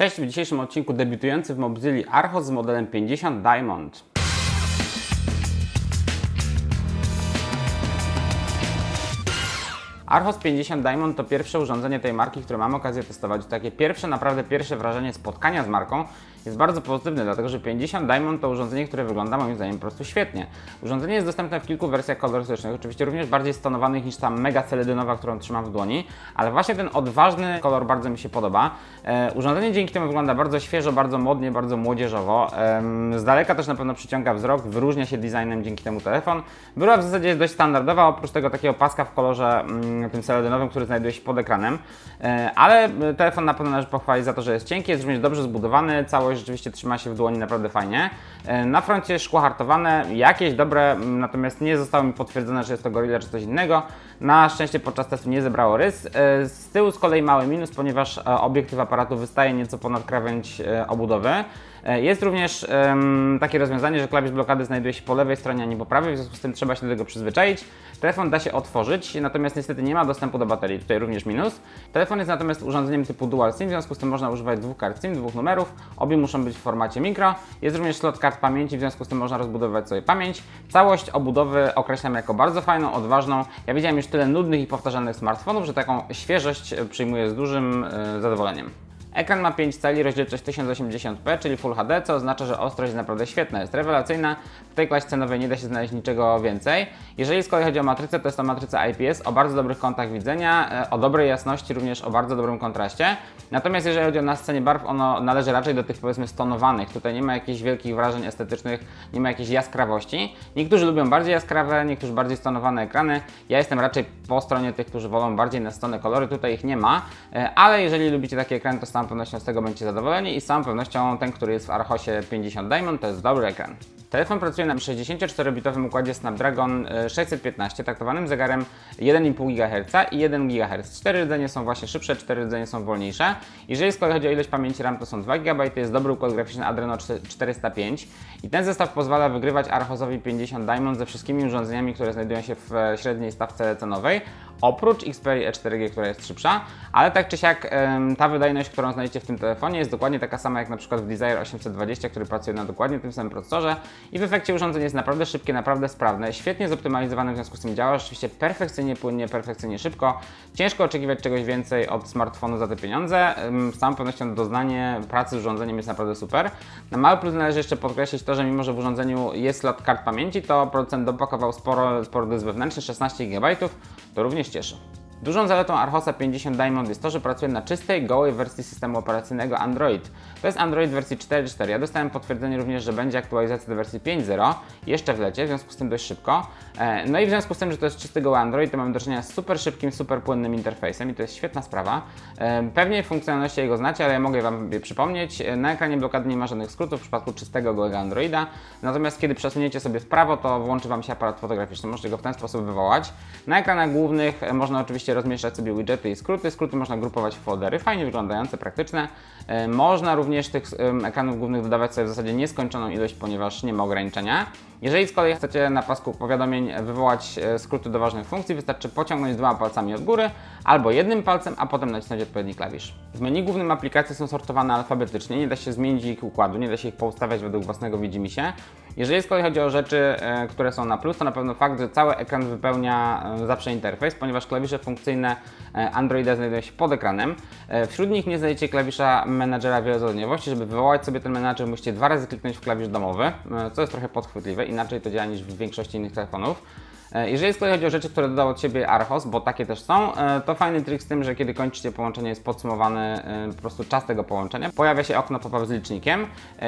Cześć, w dzisiejszym odcinku debiutujący w Mobzili Archos z modelem 50 Diamond. Archos 50 Diamond to pierwsze urządzenie tej marki, które mam okazję testować. Takie pierwsze, naprawdę pierwsze wrażenie spotkania z marką jest bardzo pozytywne, dlatego że 50 Diamond to urządzenie, które wygląda moim zdaniem po prostu świetnie. Urządzenie jest dostępne w kilku wersjach kolorystycznych, oczywiście również bardziej stonowanych niż ta mega celedynowa, którą trzymam w dłoni, ale właśnie ten odważny kolor bardzo mi się podoba. E, urządzenie dzięki temu wygląda bardzo świeżo, bardzo modnie, bardzo młodzieżowo. E, z daleka też na pewno przyciąga wzrok, wyróżnia się designem dzięki temu telefon. Była w zasadzie dość standardowa, oprócz tego takiego paska w kolorze mm, tym celedynowym, który znajduje się pod ekranem, e, ale telefon na pewno należy pochwalić za to, że jest cienki, jest również dobrze zbudowany, całość rzeczywiście trzyma się w dłoni naprawdę fajnie. E, Na froncie szkło hartowane, jakieś dobre, natomiast nie zostało mi potwierdzone, że jest to Gorilla czy coś innego. Na szczęście podczas testu nie zebrało rys. E, Z tyłu z kolei mały minus, ponieważ e, obiektyw aparatu wystaje nieco ponad krawędź e, obudowy. Jest również takie rozwiązanie, że klawisz blokady znajduje się po lewej stronie, a nie po prawej, w związku z tym trzeba się do tego przyzwyczaić. Telefon da się otworzyć, natomiast niestety nie ma dostępu do baterii, tutaj również minus. Telefon jest natomiast urządzeniem typu Dual SIM, w związku z tym można używać dwóch kart SIM, dwóch numerów. Obie muszą być w formacie mikro. Jest również slot kart pamięci, w związku z tym można rozbudowywać sobie pamięć. Całość obudowy określam jako bardzo fajną, odważną. Ja widziałem już tyle nudnych i powtarzanych smartfonów, że taką świeżość przyjmuję z dużym e, zadowoleniem. Ekran ma 5 cali, rozdzielczość 1080p, czyli Full HD, co oznacza, że ostrość jest naprawdę świetna, jest rewelacyjna. W tej klasie cenowej nie da się znaleźć niczego więcej. Jeżeli z kolei chodzi o matrycę, to jest to matryca IPS o bardzo dobrych kątach widzenia, e, o dobrej jasności, również o bardzo dobrym kontraście. Natomiast jeżeli chodzi o nascenie barw, ono należy raczej do tych powiedzmy stonowanych. Tutaj nie ma jakichś wielkich wrażeń estetycznych, nie ma jakiejś jaskrawości. Niektórzy lubią bardziej jaskrawe, niektórzy bardziej stonowane ekrany. Ja jestem raczej po stronie tych, którzy wolą bardziej nastone kolory. Tutaj ich nie ma, e, ale jeżeli lubicie takie ekrany, to całą pewnością z tego będziecie zadowoleni i z całą pewnością ten, który jest w Archosie 50 Diamond, to jest dobry ekran. Telefon pracuje na 64-bitowym układzie Snapdragon e, 615, traktowanym zegarem 1,5 GHz i 1 GHz. Cztery rdzenie są właśnie szybsze, cztery rdzenie są wolniejsze. Jeżeli z kolei chodzi o ilość pamięci RAM, to są 2 GB, jest dobry układ graficzny Adreno 405 i ten zestaw pozwala wygrywać Archosowi 50 Diamond ze wszystkimi urządzeniami, które znajdują się w e, średniej stawce cenowej. Oprócz Xperia E4G, która jest szybsza, ale tak czy siak ta wydajność, którą znajdziecie w tym telefonie jest dokładnie taka sama jak na przykład w Desire 820, który pracuje na dokładnie tym samym procesorze i w efekcie urządzenie jest naprawdę szybkie, naprawdę sprawne, świetnie zoptymalizowane, w związku z tym działa rzeczywiście perfekcyjnie płynnie, perfekcyjnie szybko. Ciężko oczekiwać czegoś więcej od smartfonu za te pieniądze. Z całą pewnością doznanie pracy z urządzeniem jest naprawdę super. Na mały plus należy jeszcze podkreślić to, że mimo, że w urządzeniu jest slot kart pamięci, to producent dopakował sporo, sporo dysk wewnętrzny, 16 GB, to również cieszy. Dużą zaletą Archosa 50 Diamond jest to, że pracuje na czystej, gołej wersji systemu operacyjnego Android. To jest Android wersji 4.4. Ja dostałem potwierdzenie również, że będzie aktualizacja do wersji 5.0 jeszcze w lecie, w związku z tym dość szybko. E, No i w związku z tym, że to jest czysty goły Android, to mamy do czynienia z super szybkim, super płynnym interfejsem i to jest świetna sprawa. E, Pewnie funkcjonalności jego znacie, ale ja mogę Wam przypomnieć. E, Na ekranie blokady nie ma żadnych skrótów w przypadku czystego gołego Androida. Natomiast kiedy przesuniecie sobie w prawo, to włączy Wam się aparat fotograficzny. Możecie go w ten sposób wywołać. Na ekranach głównych można oczywiście rozmieszczać sobie widgety i skróty. Skróty można grupować w foldery, fajnie wyglądające, praktyczne. E, Można również tych ekranów głównych dodawać sobie w zasadzie nieskończoną ilość, ponieważ nie ma ograniczenia. Jeżeli z kolei chcecie na pasku powiadomień wywołać e, skróty do ważnych funkcji, wystarczy pociągnąć dwoma palcami od góry albo jednym palcem, a potem nacisnąć odpowiedni klawisz. W menu głównym aplikacje są sortowane alfabetycznie, nie da się zmienić ich układu, nie da się ich poustawiać według własnego widzimisię. Jeżeli z kolei chodzi o rzeczy, e, które są na plus, to na pewno fakt, że cały ekran wypełnia zawsze interfejs, ponieważ klawisze funkcyjne e, Androida znajdują się pod ekranem. E, Wśród nich nie znajdziecie klawisza menadżera wielozadaniowości. Żeby wywołać sobie ten menadżer, musicie dwa razy kliknąć w klawisz domowy, e, co jest trochę podchwytliwe, inaczej to działa niż w większości innych telefonów. E, Jeżeli z kolei chodzi o rzeczy, które dodał od siebie Archos, bo takie też są, e, to fajny trik z tym, że kiedy kończycie połączenie, jest podsumowany e, po prostu czas tego połączenia. Pojawia się okno pop-up z licznikiem.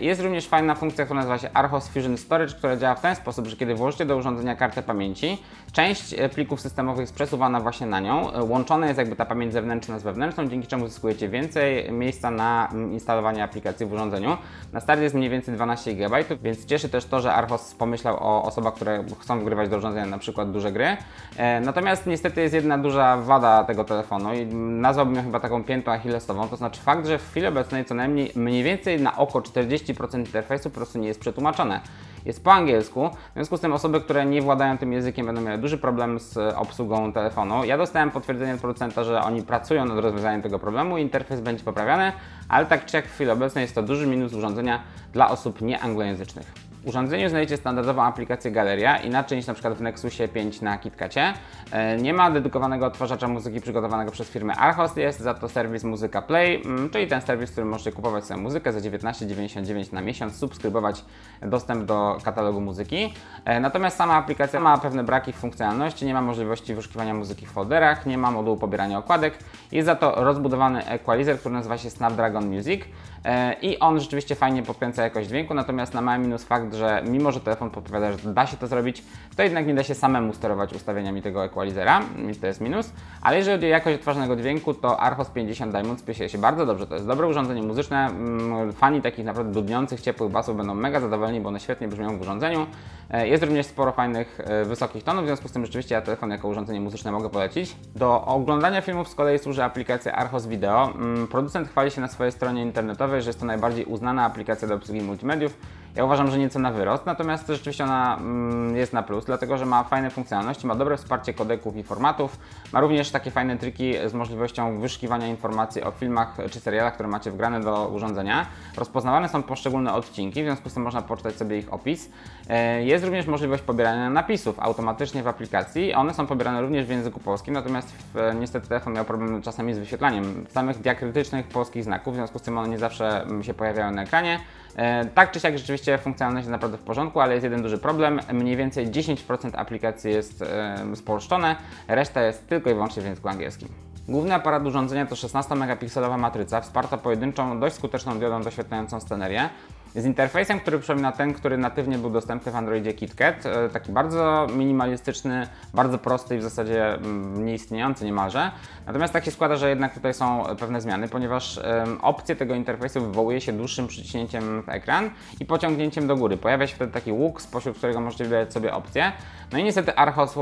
Jest również fajna funkcja, która nazywa się Archos Fusion Storage, która działa w ten sposób, że kiedy włożycie do urządzenia kartę pamięci, część plików systemowych jest przesuwana właśnie na nią. Łączona jest jakby ta pamięć zewnętrzna z wewnętrzną, dzięki czemu zyskujecie więcej miejsca na instalowanie aplikacji w urządzeniu. Na start jest mniej więcej 12 GB, więc cieszy też to, że Archos pomyślał o osobach, które chcą wgrywać do urządzenia na przykład duże gry. E, Natomiast niestety jest jedna duża wada tego telefonu i nazwałbym ją chyba taką piętą achillesową, to znaczy fakt, że w chwili obecnej co najmniej mniej więcej na oko 40% interfejsu po prostu nie jest przetłumaczone. jest po angielsku. W związku z tym osoby, które nie władają tym językiem będą miały duży problem z obsługą telefonu. Ja dostałem potwierdzenie od producenta, że oni pracują nad rozwiązaniem tego problemu, interfejs będzie poprawiany, ale tak czy jak w chwili obecnej jest to duży minus urządzenia dla osób nieanglojęzycznych. Urządzeniu znajdziecie standardową aplikację Galeria, inaczej niż przykład w Nexusie 5 na KitKacie. E, Nie ma dedykowanego odtwarzacza muzyki przygotowanego przez firmę Archos, jest za to serwis Muzyka Play, mm, czyli ten serwis, w którym możecie kupować sobie muzykę za 19,99 na miesiąc, subskrybować dostęp do katalogu muzyki. E, Natomiast sama aplikacja ma pewne braki w funkcjonalności, nie ma możliwości wyszukiwania muzyki w folderach, nie ma modułu pobierania okładek, jest za to rozbudowany equalizer, który nazywa się Snapdragon Music. E, I on rzeczywiście fajnie podkręca jakość dźwięku, natomiast na mały minus fakt, że mimo, że telefon podpowiada, że da się to zrobić, to jednak nie da się samemu sterować ustawieniami tego equalizera, więc to jest minus. Ale jeżeli chodzi o jakość odtwarzanego dźwięku, to Archos 50 Diamond spisuje się bardzo dobrze. To jest dobre urządzenie muzyczne. Mm, Fani takich naprawdę dudniących, ciepłych basów będą mega zadowoleni, bo one świetnie brzmią w urządzeniu. E, Jest również sporo fajnych, e, wysokich tonów, w związku z tym rzeczywiście ja telefon jako urządzenie muzyczne mogę polecić. Do oglądania filmów z kolei służy aplikacja Archos Video. Mm, Producent chwali się na swojej stronie internetowej, że jest to najbardziej uznana aplikacja do obsługi multimediów. Ja uważam, że nieco na wyrost, natomiast rzeczywiście ona mm, jest na plus, dlatego że ma fajne funkcjonalności, ma dobre wsparcie kodeków i formatów, ma również takie fajne triki z możliwością wyszukiwania informacji o filmach czy serialach, które macie wgrane do urządzenia. Rozpoznawane są poszczególne odcinki, w związku z tym można poczytać sobie ich opis. E, Jest również możliwość pobierania napisów automatycznie w aplikacji. One są pobierane również w języku polskim, natomiast w, niestety telefon miał problem czasami z wyświetlaniem samych diakrytycznych polskich znaków, w związku z tym one nie zawsze mm, się pojawiają na ekranie. E, Tak czy siak rzeczywiście funkcjonalność jest naprawdę w porządku, ale jest jeden duży problem. Mniej więcej 10% aplikacji jest e, spolszczone, reszta jest tylko i wyłącznie w języku angielskim. Główny aparat urządzenia to 16-megapikselowa matryca, wsparta pojedynczą, dość skuteczną diodą doświetlającą scenerię. Z interfejsem, który przypomina ten, który natywnie był dostępny w Androidzie KitKat. E, Taki bardzo minimalistyczny, bardzo prosty i w zasadzie mm, nieistniejący niemalże. Natomiast tak się składa, że jednak tutaj są pewne zmiany, ponieważ opcję tego interfejsu wywołuje się dłuższym przyciśnięciem w ekran i pociągnięciem do góry. Pojawia się wtedy taki łuk, spośród którego możecie wybrać sobie opcje. No i niestety Archos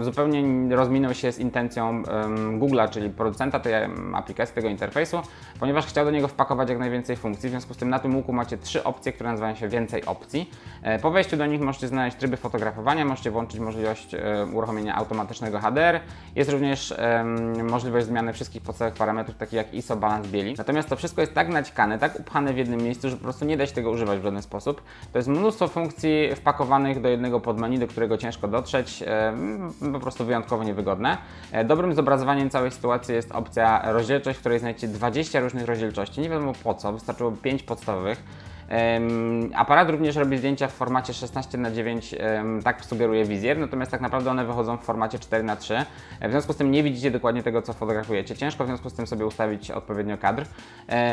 zupełnie rozminął się z intencją Google'a, czyli producenta tej aplikacji, tego interfejsu, ponieważ chciał do niego wpakować jak najwięcej funkcji. W związku z tym na tym łuku macie trzy opcje, które nazywają się więcej opcji. E, Po wejściu do nich możecie znaleźć tryby fotografowania, możecie włączyć możliwość e, uruchomienia automatycznego HDR. Jest również możliwość zmiany wszystkich podstawowych parametrów, takich jak ISO, balans bieli. Natomiast to wszystko jest tak naćkane, tak upchane w jednym miejscu, że po prostu nie da się tego używać w żaden sposób. To jest mnóstwo funkcji wpakowanych do jednego podmenu, do którego ciężko dotrzeć, em, po prostu wyjątkowo niewygodne. E, Dobrym zobrazowaniem całej sytuacji jest opcja rozdzielczość, w której znajdziecie 20 różnych rozdzielczości. Nie wiadomo po co, wystarczyło 5 podstawowych. Aparat również robi zdjęcia w formacie 16 na 9 em, tak sugeruje wizjer, natomiast tak naprawdę one wychodzą w formacie 4 na 3 E, W związku z tym nie widzicie dokładnie tego, co fotografujecie. Ciężko w związku z tym sobie ustawić odpowiednio kadr.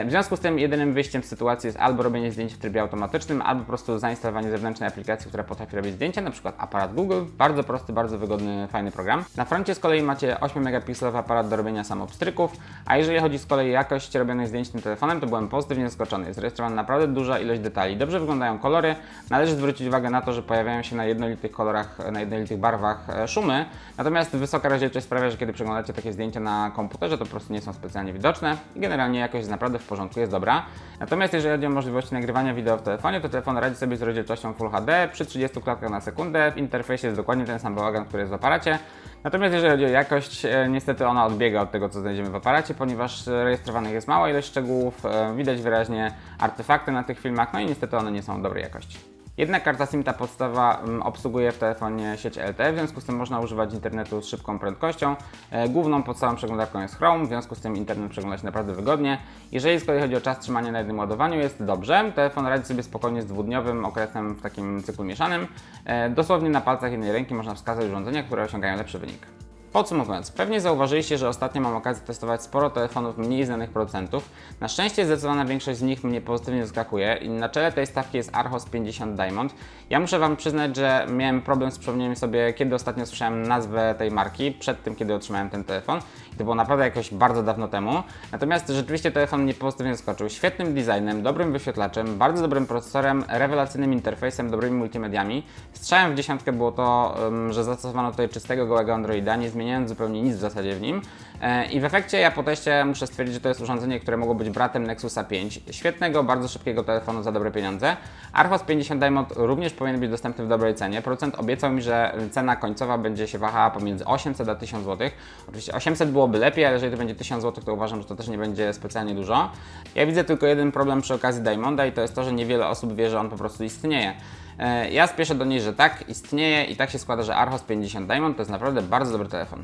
W związku z tym jedynym wyjściem z sytuacji jest albo robienie zdjęć w trybie automatycznym, albo po prostu zainstalowanie zewnętrznej aplikacji, która potrafi robić zdjęcia, na przykład aparat Google. Bardzo prosty, bardzo wygodny, fajny program. Na froncie z kolei macie 8-megapikselowy aparat do robienia samobstryków, a jeżeli chodzi z kolei o jakość robionych zdjęć tym telefonem, to byłem pozytywnie zaskoczony. Jest zarejestrowana naprawdę duża ilość detali. Dobrze wyglądają kolory. Należy zwrócić uwagę na to, że pojawiają się na jednolitych kolorach, na jednolitych barwach e, szumy. Natomiast wysoka rozdzielczość sprawia, że kiedy przeglądacie takie zdjęcia na komputerze, to po prostu nie są specjalnie widoczne i generalnie jakość jest naprawdę w porządku, jest dobra. Natomiast jeżeli chodzi o możliwości nagrywania wideo w telefonie, to telefon radzi sobie z rozdzielczością Full HD przy 30 klatkach na sekundę. W interfejsie jest dokładnie ten sam bałagan, który jest w aparacie. Natomiast jeżeli chodzi o jakość, e, niestety ona odbiega od tego, co znajdziemy w aparacie, ponieważ rejestrowanych jest mała ilość szczegółów, e, widać wyraźnie artefakty na tych filmach, no i niestety one nie są dobrej jakości. Jednak karta SIM ta podstawa mm, obsługuje w telefonie sieć LTE, w związku z tym można używać internetu z szybką prędkością. E, Główną podstawową przeglądarką jest Chrome, w związku z tym internet przeglądać naprawdę wygodnie. Jeżeli z kolei chodzi o czas trzymania na jednym ładowaniu, jest dobrze. Telefon radzi sobie spokojnie z dwudniowym okresem w takim cyklu mieszanym. E, Dosłownie na palcach jednej ręki można wskazać urządzenia, które osiągają lepszy wynik. Podsumowując, pewnie zauważyliście, że ostatnio mam okazję testować sporo telefonów mniej znanych producentów. Na szczęście zdecydowana większość z nich mnie pozytywnie zaskakuje i na czele tej stawki jest Archos 50 Diamond. Ja muszę Wam przyznać, że miałem problem z przypomnieniem sobie, kiedy ostatnio słyszałem nazwę tej marki, przed tym, kiedy otrzymałem ten telefon. To było naprawdę jakoś bardzo dawno temu. Natomiast rzeczywiście telefon mnie pozytywnie zaskoczył. Świetnym designem, dobrym wyświetlaczem, bardzo dobrym procesorem, rewelacyjnym interfejsem, dobrymi multimediami. Strzałem w dziesiątkę było to, że zastosowano tutaj czystego, gołego Androida, nie zmieniając zupełnie nic w zasadzie w nim. E, I w efekcie ja po teście muszę stwierdzić, że to jest urządzenie, które mogło być bratem Nexusa 5. Świetnego, bardzo szybkiego telefonu za dobre pieniądze. Archos 50 Diamond również powinien być dostępny w dobrej cenie. Producent obiecał mi, że cena końcowa będzie się wahała pomiędzy 800 a 1000 zł. Oczywiście 800 byłoby lepiej, ale jeżeli to będzie 1000 zł, to uważam, że to też nie będzie specjalnie dużo. Ja widzę tylko jeden problem przy okazji Diamonda i to jest to, że niewiele osób wie, że on po prostu istnieje. E, Ja spieszę do niej, że tak, istnieje i tak się składa, że Archos 50 Diamond to jest naprawdę bardzo dobry telefon.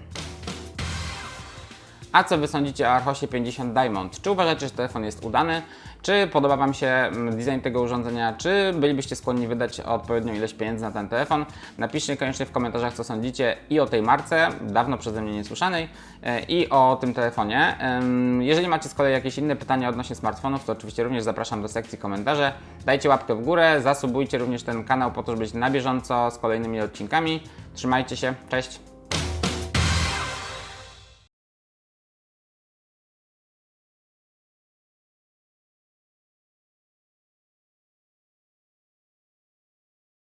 A co Wy sądzicie o Archosie 50 Diamond? Czy uważacie, że telefon jest udany? Czy podoba Wam się mm, design tego urządzenia? Czy bylibyście skłonni wydać odpowiednią ilość pieniędzy na ten telefon? Napiszcie koniecznie w komentarzach, co sądzicie i o tej marce, dawno przeze mnie niesłyszanej, e, i o tym telefonie. Jeżeli macie z kolei jakieś inne pytania odnośnie smartfonów, to oczywiście również zapraszam do sekcji komentarzy. Dajcie łapkę w górę, zasubujcie również ten kanał po to, żeby być na bieżąco z kolejnymi odcinkami. Trzymajcie się, cześć!